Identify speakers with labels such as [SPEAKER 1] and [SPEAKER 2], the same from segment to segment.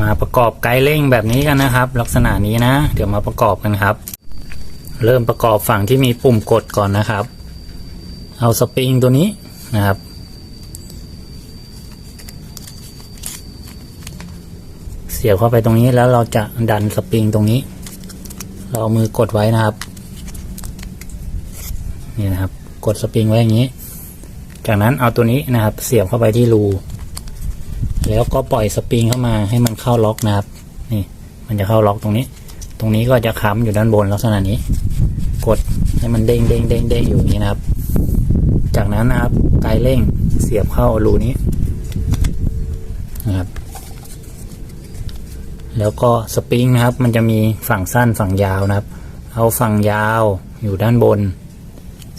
[SPEAKER 1] มาประกอบไกด์เร่งแบบนี้กันนะครับ ลักษณะนี้นะ เดี๋ยวมาประกอบกันครับ เริ่มประกอบฝั่งที่มีปุ่มกดก่อนนะครับ เอาสปริงตัวนี้นะครับ เสียบเข้าไปตรงนี้แล้วเราจะดันสปริงตรงนี้ เราเอามือกดไว้นะครับนี่นะครับ กดสปริงไว้อย่างนี้ จากนั้นเอาตัวนี้นะครับ เสียบเข้าไปที่รู แล้วก็ปล่อยสปริงเข้ามาให้มันเข้าล็อกนะครับ นี่ มันจะเข้าล็อกตรงนี้ ตรงนี้ก็จะค้ำอยู่ด้านบนลักษณะนี้ กดให้มันเด้งเด้งเด้งเด้งอยู่อย่างนี้นะครับ จากนั้นนะครับไกลเร่งเสียบเข้ารูนี้นะครับ แล้วก็สปริงนะครับ มันจะมีฝั่งสั้นฝั่งยาวนะครับ เอาฝั่งยาวอยู่ด้านบน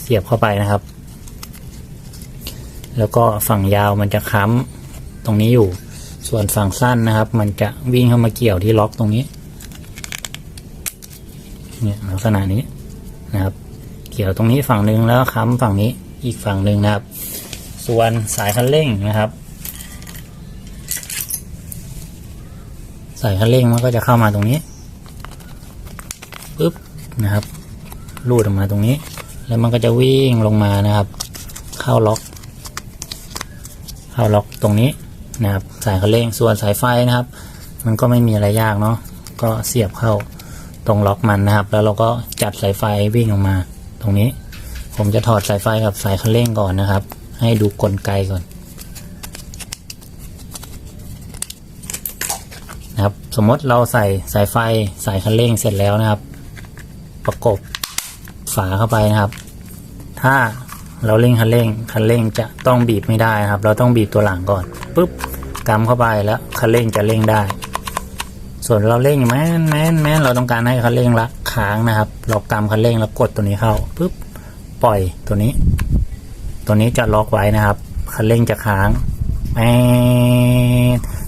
[SPEAKER 1] เสียบเข้าไปนะครับ แล้วก็ฝั่งยาวมันจะค้ำ ตรงนี้อยู่ ส่วนฝั่งสั้นนะครับ มันจะวิ่งเข้ามาเกี่ยวที่ล็อกตรงนี้ เนี่ยลักษณะนี้นะครับ เกี่ยวตรงนี้ฝั่งหนึ่งแล้วค้ำฝั่งนี้อีกฝั่งหนึ่งนะครับ ส่วนสายคันเร่งนะครับ สายคันเร่งมันก็จะเข้ามาตรงนี้ปึ๊บนะครับลูดออกมาตรงนี้ แล้วมันก็จะวิ่งลงมานะครับ เข้าล็อก เข้าล็อกตรงนี้ นะครับสายคันเร่งส่วนสายไฟนะครับ มันก็ไม่มีอะไรยากเนาะก็เสียบเข้าตรงล็อกมันนะครับ แล้วเราก็จัดสายไฟวิ่งออกมา ตรงนี้ ผมจะถอดสายไฟกับสายคันเร่งก่อนนะครับ ให้ดูกลไกก่อนนะครับ สมมติเราใส่สายไฟสายคันเร่งเสร็จแล้วนะครับ ประกบฝาเข้าไปนะครับ ถ้า เราเร่งคันเร่งคันเร่งจะต้องบีบไม่ได้นะครับ เราต้องบีบตัวหลังก่อนปุ๊บกำเข้าไปแล้วคันเร่งจะเร่งได้ ส่วนเราเร่งแม้นแม้นแม้นเราต้องการให้คันเร่งละค้างนะครับ เรากำคันเร่งแล้วกดตัวนี้เข้าปุ๊บปล่อยตัวนี้ ตัวนี้จะล็อกไว้นะครับคันเร่งจะค้างแม้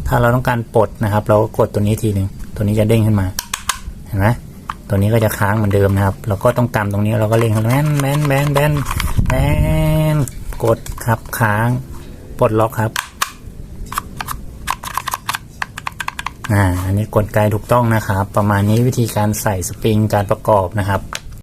[SPEAKER 1] ถ้าเราต้องการปลดนะครับ เราก็กดตัวนี้ทีหนึ่งตัวนี้จะเด้งขึ้นมาเห็นไหม ตัวนี้ก็จะค้างเหมือนเดิมนะครับ เราก็ต้องกำตรงนี้เราก็เร่งแมนแมนแมนแมนแมนกดครับค้างปลดล็อกครับอ่าอันนี้กลไกถูกต้องนะครับ ประมาณนี้วิธีการใส่สปริงการประกอบนะครับ